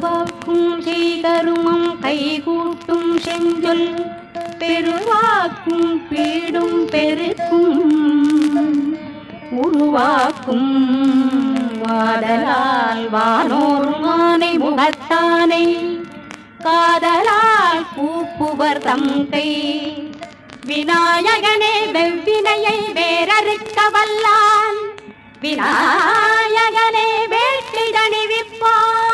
பெருவாக்கும் செய்தருமம் கைகூட்டும் செஞ்சொல் பெருவாக்கும் பீடும் பெருக்கும் உருவாக்கும் வாதலால் வானோர் மானை முகத்தானை காதலால் கூப்புவர் தந்தை விநாயகனே வெவ்வினையை வேறறுக்க வல்லான் விநாயகனே வேட்டி தணிவிப்பான்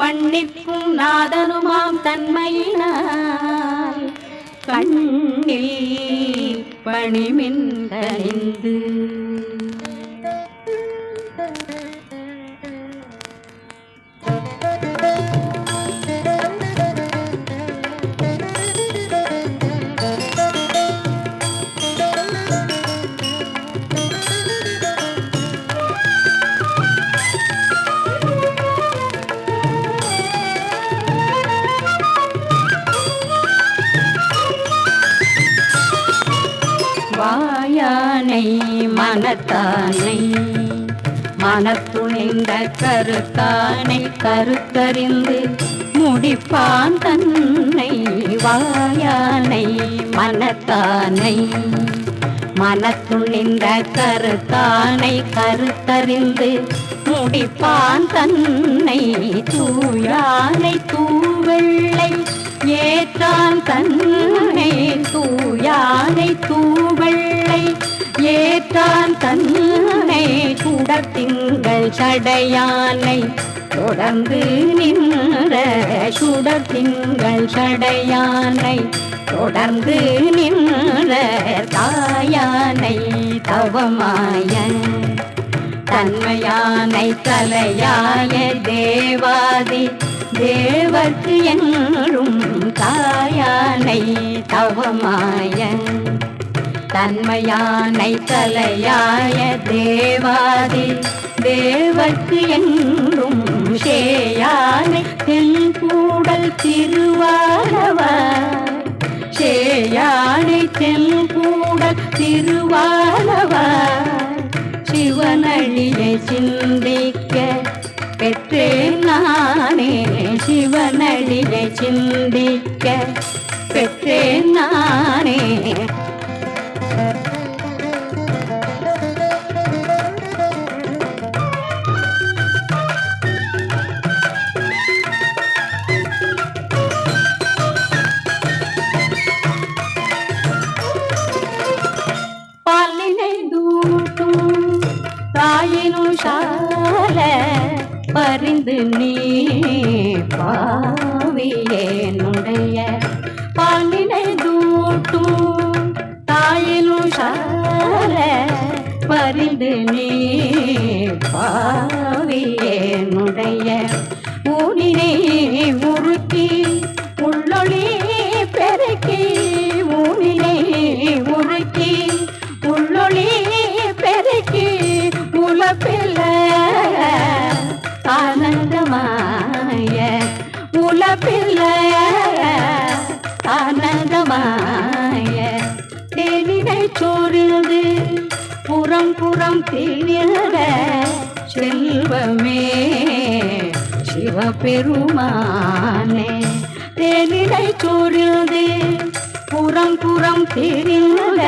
விண்ணிற்கும் நாதனுமாம் தன்மையினால் கண்ணில் பணிமின் கணிந்து வாயானை மனத்தானை மனத்துணிந்த கருத்தானை கருத்தறிந்து முடிப்பான் தன்னை. வாயானை மனத்தானை மனத்துணிந்த கருத்தானை கருத்தறிந்து முடிப்பான் தன்னை. தூயானை தூவெள்ளை ஏற்றான் தன்னை. தூயானை தூ தூவெள்ளை ஏற்றான் தன்னை சுடத்திங்கள் சடையானை தொடர்ந்து நின்ற சுடத்திங்கள் சடையானை தொடர்ந்து நின்ற தாயானை தவமாய தன்மையானை தலையாய தேவாதி தேவர்க்கு என்றும் தாயானை தவமாய தன்மையானை தலையாய தேவாதி தேவர்க்கு எங்கும் ஷேயானை தென்கூடல் திருவாரவ ஷேயானை தென்கூடல் திருவாரவ சிவனழியை சிந்திக்க அறிந்து நீ பாவியே பாவியேனுடைய ஊனினை பெருமானே தேனிலை சோர்ந்து புறம் புறம் திரிந்த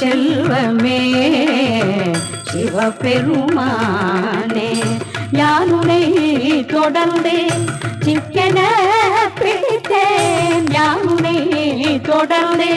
செல்வமே. சிவபெருமானே யானுனை தொடர்ந்து சிக்கன பிடித்தேன். யானுனை தொடர்ந்து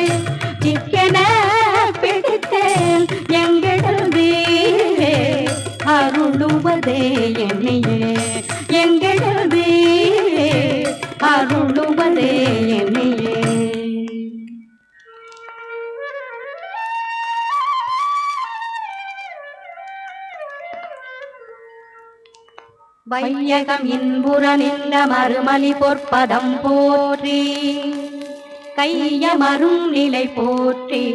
வையகம் இன்புற நின்ற மறுமலி பொற்பதம் போற்றி. கையமரும் நிலை போற்றி.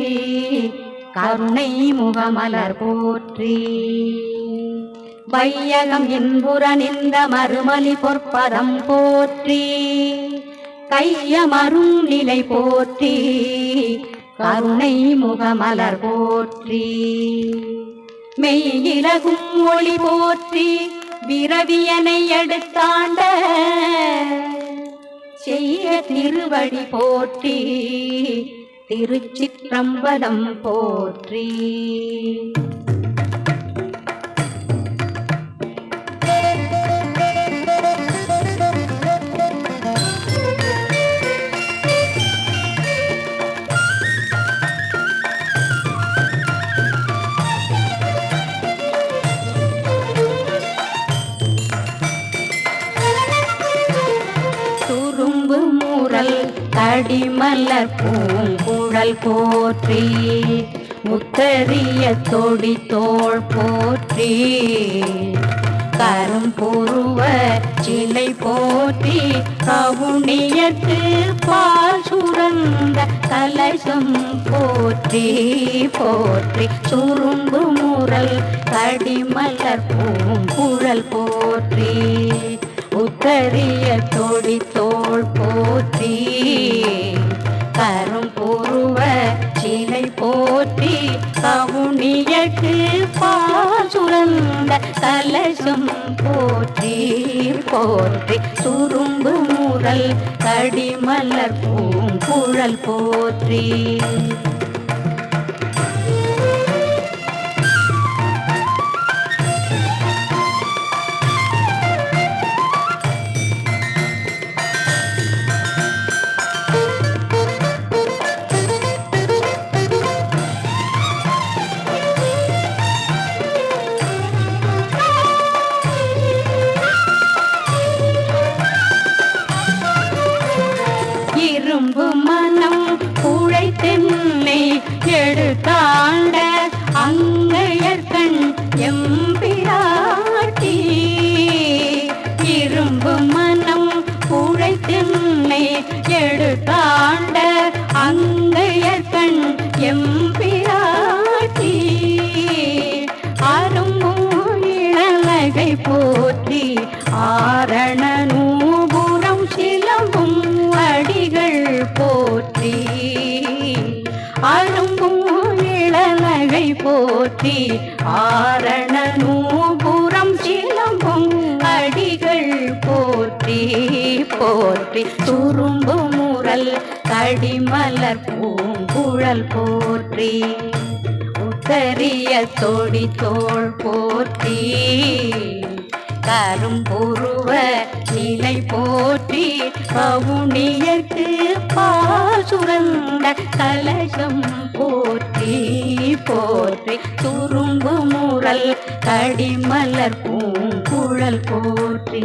கருணை முகமலர் போற்றி. வையகம் இன்புற நின்ற மறுமலி பொற்பதம் போற்றி. கையமரும் நிலை போற்றி. கருணை முகமலர் போற்றி. மெய்யிலகும் ஒளி போற்றி. விரவியனை எடுத்தாண்ட செய்ய திருவடி போற்றி திருச்சிற்றம்பலம் போற்றி. தடிமலர் பூங்குழல் போற்றி முத்தரிய தொடி தோள் போற்றி கரும்புருவ சிலை போற்றி கவுனியத்து பால் சுரந்த கலசம் போற்றி போற்றி. சுரும்பு முரல் கடிமலர் பூங்குழல் போற்றி. உத்தரிய தொடி தோள் போற்றி கரும்புருவ சிலை போற்றி கவுனியக்கு பாசுரந்த கலசம் போற்றி போற்றி சுரும்பு முரல் கடிமலர் பூங்குழல் போற்றி. ஆரணநூபுரம் சிலம்பும் அடிகள் போற்றி அரும்பும் இளநகை போற்றி ஆரணநூபுரம் சிலம்பும் அடிகள் போற்றி போற்றி. துரும்பு முரல் கடிமலர் பூங்குழல் போற்றி உத்தரிய தொடி தோள் போற்றி. கரும்புருவ நிலை போற்றி கவுனியற்கு பாசுரந்த கலசம் போற்றி போற்றி துரும்பு முரல் கடிமலர் பூங்குழல் போற்றி.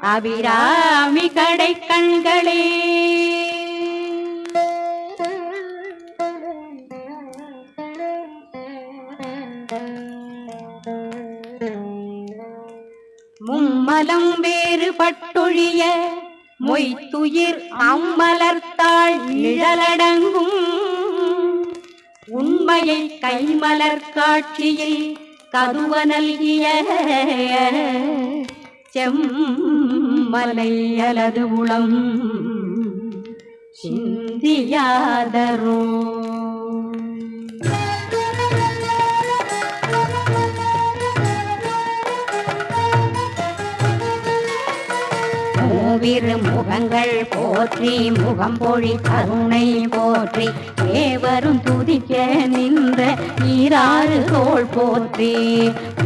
அபிராமி கடை கண்களே. மும்மலம் வேறுபட்டொழிய மொய்த்துயிர் அம்மலர்த்தாள் நிழலடங்கும். உண்மையை கைமலர் காட்சியில் கதுவ நல்கிய செம்மலை அலது உளம் சிந்தியாதரோ. மூவிரு முகங்கள் போற்றி முகம் பொழி கருணை போற்றி ஏவரும் துதிக்க நின்ற ஈராறு தோல் போற்றி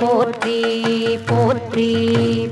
போற்றி போற்றி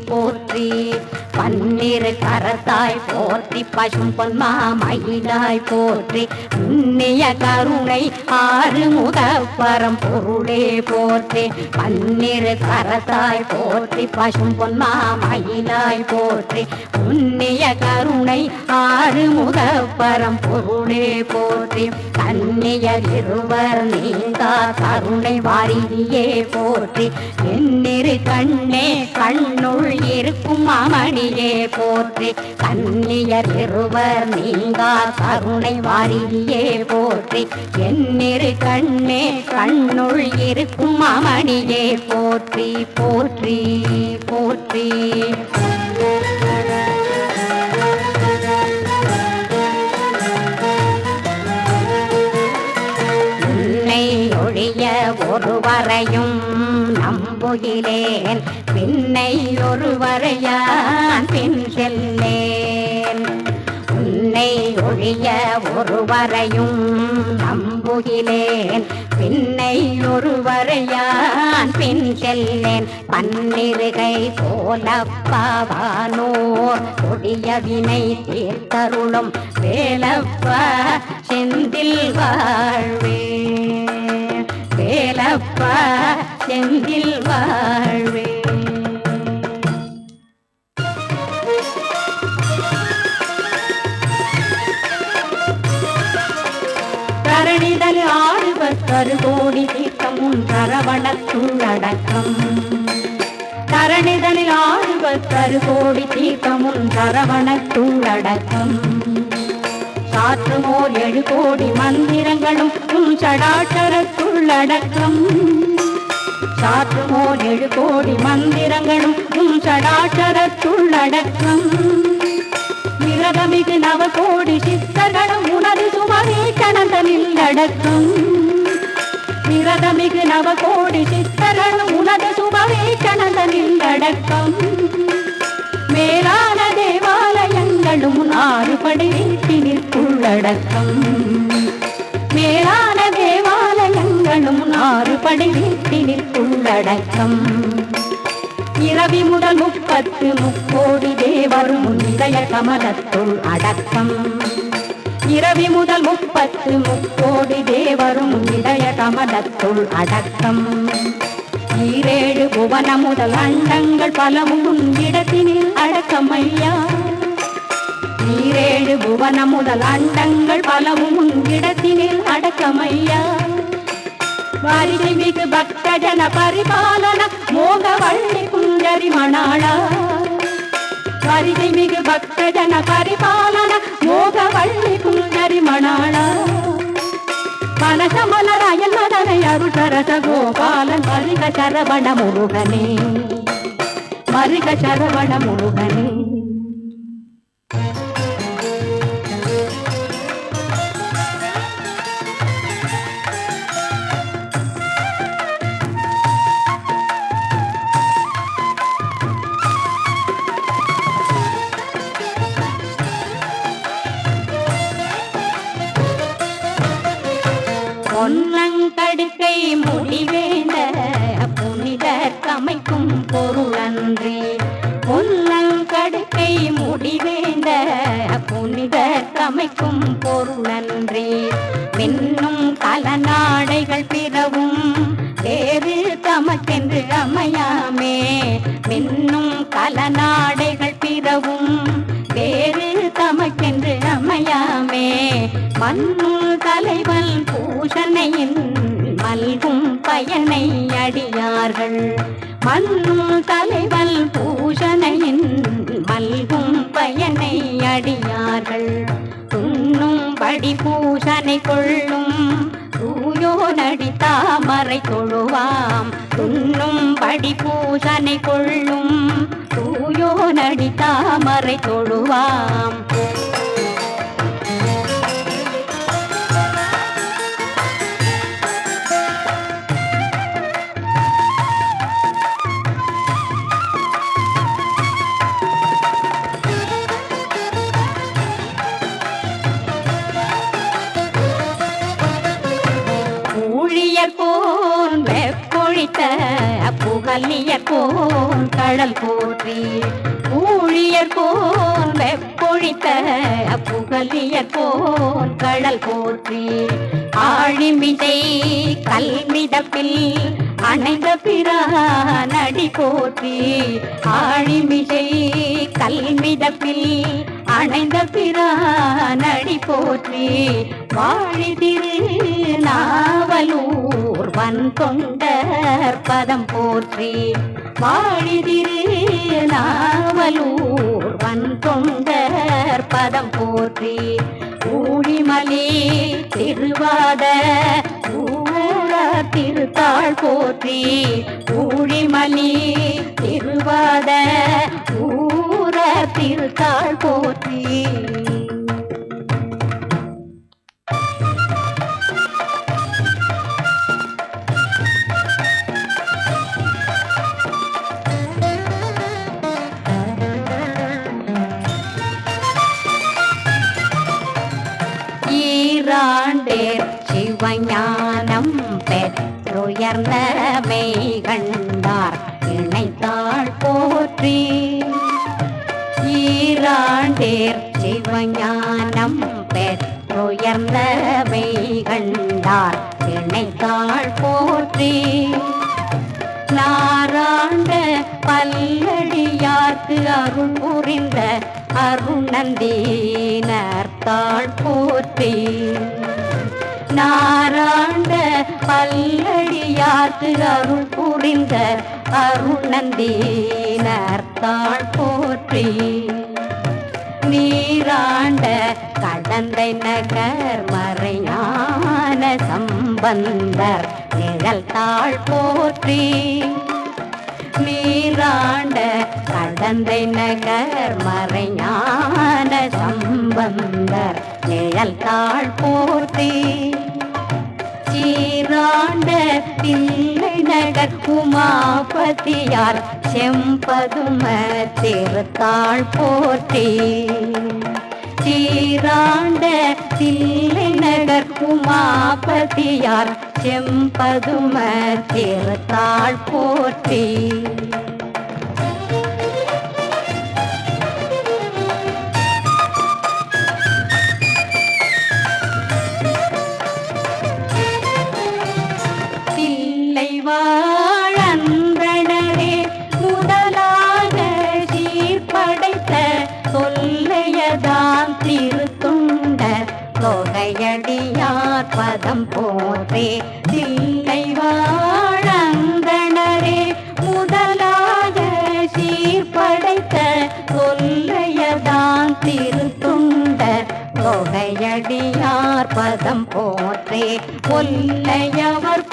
போற்றி. பன்னிரு கரத்தாய் போற்றி பசும் பொன்மா மயிலாய் போற்றி. புண்ணிய கருணை ஆறு முகப்பரம் பொருளே போற்றி. பன்னிரு கரத்தாய் போற்றி பசும் பொன்மா மயிலாய் போற்றி. புண்ணிய கருணை ஆறு முகப்பரம் பொருளே போற்றி. கண்ணியர் இருவர் நீங்கா கருணை வாரியே போற்றி. என்னிரு கண்ணே கண்ணுள் இருக்கும் அமணியே போற்றி. கண்ணியர் இருவர் நீங்கா கருணை வாரியே போற்றி. என்னிரு கண்ணே கண்ணுள் இருக்கும் அமணியே போற்றி போற்றி போற்றி. ஒருவரையும் நம்புகிறேன். பின்னை ஒருவரையான் பின் செல்லேன். உன்னை ஒழிய ஒருவரையும் நம்புகிறேன். பின்னை ஒருவரையான் பின் செல்லேன். பன்னிருகை போலப்பாவானோர் கொடிய வினை தீர்த்தருளும் வேலப்பா செந்தில் வாழ்வே. வேலப்பா செந்தில் வாழ்வே. தரணிதல் ஆடுவர் கருகோடி தீர்த்தம் தரவணத்துள்ளடக்கம் சரவணத்துள்ளடக்கம் தரணிதலில் ஆடுவர் கருகோடி தீர்த்தம் தரவணத்துள்ளடக்கம் சரவணத்துள்ளடக்கம் சாற்றுமோர் ஏழு கோடி மந்திரங்களும் உன் சடாச்சரத்துள்ளடக்கம் சாற்றுமோர் ஏழு கோடி மந்திரங்களும் உன் சடாச்சரத்துள்ளடக்கம் மிரகமிகு நவ கோடி சித்தர்களும் உனது சுமதி கணந்தனில் அடக்கம் விரதமிகு நவ கோடி சித்தர்களும் உனது சுமதி கணந்தனில் அடக்கம் மேலான தேவாலயங்களும் ஆறுபடை வீட்டினிற்குள்ளடக்கம் மேலான தேவாலயங்களும் ஆறு ஆறுபடை வீட்டினிற்குள்ளடக்கம் இரவி முதல் முப்பத்து முக்கோடி தேவரும் இதய கமலத்துள் அடக்கம். இரவி முதல் முப்பத்து முக்கோடி தேவரும் இதய கமலத்துள் அடக்கம். ஈரேழு புவன முதல் அண்டங்கள் பலவும் இடத்தினில் அடக்கம் நீரேழு புவன முதல் அண்டங்கள் பலவும் உன் இடத்தினில் அடக்கம் ஐயா வாரிகை மிகு பக்த பரிபாலன மோக வள்ளி குஞ்சரி மணாளா? வாரிகை மிகு பக்த பரிபாலன மோக வள்ளி குஞ்சரி மணாளா? மனசமலராயன் மதனை அருள் சரச கோபாலன் மருக சரவண முருகனே. மருக சரவண முருகனே. தடுக்கை முடிவேந்த புனிதர் கமைக்கும் பொருளன்றே. பொன்னங்கடுக்கை முடிவேந்த புனிதர் கமைக்கும் பொருளன்றே. மின்னும் கலநாடைகள் பிறவும் வேறு தமக்கென்று அமையாமே. மின்னும் கலநாடைகள் பிறவும் வேறு தமக்கென்று அமையாமே. மண்ணும் தலைவன் பூஷணையின் நல்கும் பயனை அடியார்கள். மண்ணும் தலைவல் பூஷணையின் மல்கும் பயனை அடியார்கள். துண்ணும் படி பூஷனை கொள்ளும் தூயோனடி தாமரை தொழுவாம். துண்ணும் படி பூசனை கொள்ளும் தூயோனடி தாமரை தொழுவாம். வெப்பொழித்த போன் கடல் போற்றி ஊழியர் போன் வெப்பொழித்த புகலியர் போன் கடல் போற்றி. ஆழிமிதை கல்மிதப்பில் அணைந்த பிரானடி போற்றி ஆழிமிதை கல்மிதப்பில் அணைந்த பிரானடி போற்றி. வாழிதிரு நாவலூர் வன் தொண்டர் பதம் போற்றி வாழிதிரு நாவலூர் வன் தொண்டர் பதம் போற்றி ஊழிமலி திருவாத திருத்தாள் போற்றி ஊழிமலி திருவாத ஊர திருத்தாள் போற்றி பெற்றுயர்ந்த மெய்கண்டார் இணைத்தாள் போற்றி. ஈராண்டேர் சிவஞானம் பெற்றுயர்ந்த மெய்கண்டார் இணைத்தாள் போற்றி. நாராண்ட பல்லடியார்க்கு அருள் புரிந்த அருணந்தீனர் தாழ் போற்றி. நாராண்ட பல்லடியாத்து அருள் புரிந்த அருணந்தீனர்த்தாள் போற்றி. நீராண்ட கடந்தை நகர் மறையான சம்பந்தர் நிகழ்த்தாள் போற்றி. நீராண்ட கடந்தை நகர் மறையான சம்பந்தர் நிழல் தாழ் போற்றி சீராண்ட தில்லை நகர் உமாபதியார் செம்பதும திருத்தாள் போற்றி சீராண்ட தில்லை நகர் உமாபதியார் செம்பதும திருத்தாள் போற்றி போற்றே. தில்லை வாழந்தனரே முதலாக சீர்படைத்த சொல்லையதாம் திருத்துண்ட தொகையடியார் பதம் போற்றே. கொல்லையவர்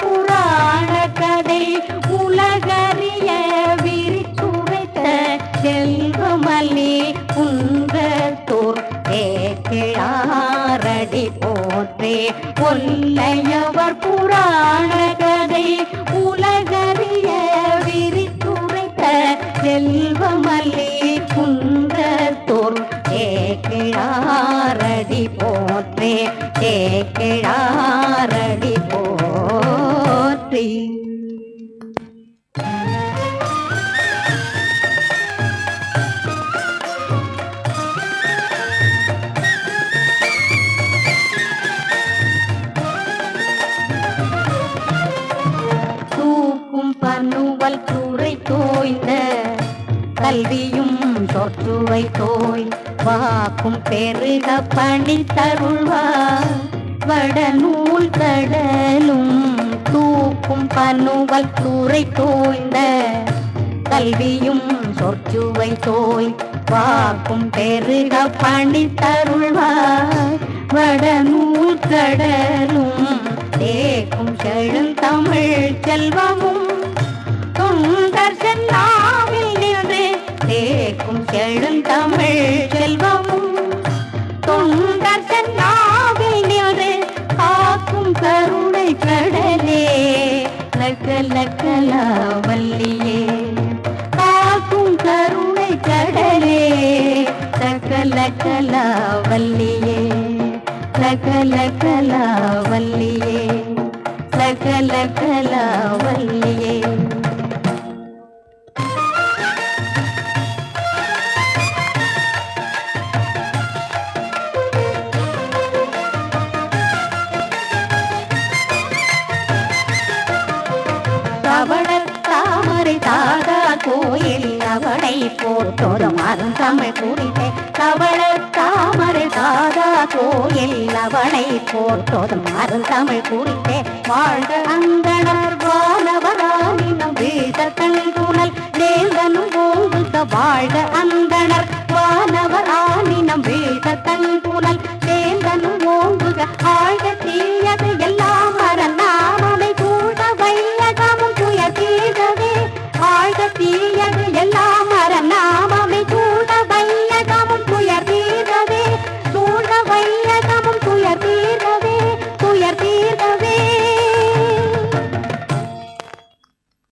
பன்னுவல் கூரை தோய்ந்த கல்வியும் தொற்றுவை தோய் வாக்கும் பெருக பணி தருள்வா வடநூல் கடலும் தூக்கும் பன்னுவல் கூரை தோய்ந்த கல்வியும் சொற்றுவை தோய் வாக்கும் பெருக பணி தருள்வா வடநூல் கடலும் தேக்கும் செழுந்தமிழ் செல்வமும் தொண்டர் சென்னாவில் நின்று தேக்கும் செழுந்தமிழ் செல்வமும். தொண்டர் சென்னாவில் நின்று காக்கும் கருணை கடலே லக்கல கலாவல்லியே காக்கும் கருணை கடலே சகல கலாவல்லியே சகல கலாவல்லியே லக்க கலாவல்லியே தவள போட்டோரும் அருந்தமிழ் குறித்தே தவள தாமரை தாதா கோயில் அவளை போட்டோரும் அருந்தமிழ் குறித்தே வாழ்க அந்தனர் வானவரானினம் வீத தங்குணல் நேர்ந்தனும் போகுத வாழ்க அந்தனர் வானவரானினம் வீத தங்குணல்